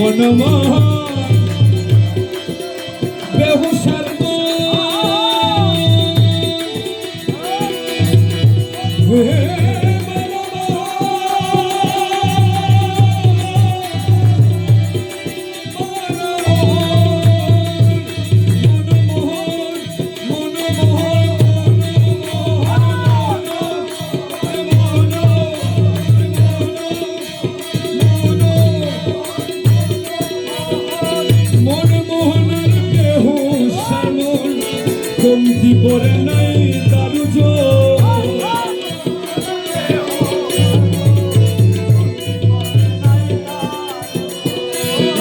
মনমোহন বেহুসার মন বন্দি করে নাই কারু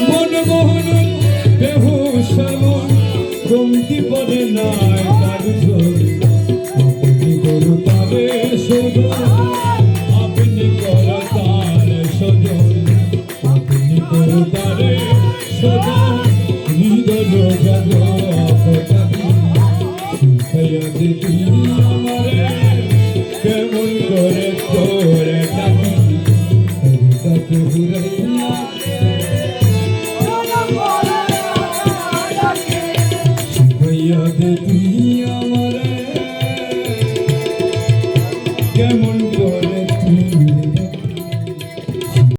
মনমোহন দেহ শ্যামন বন্দি করে নাই কারু Will be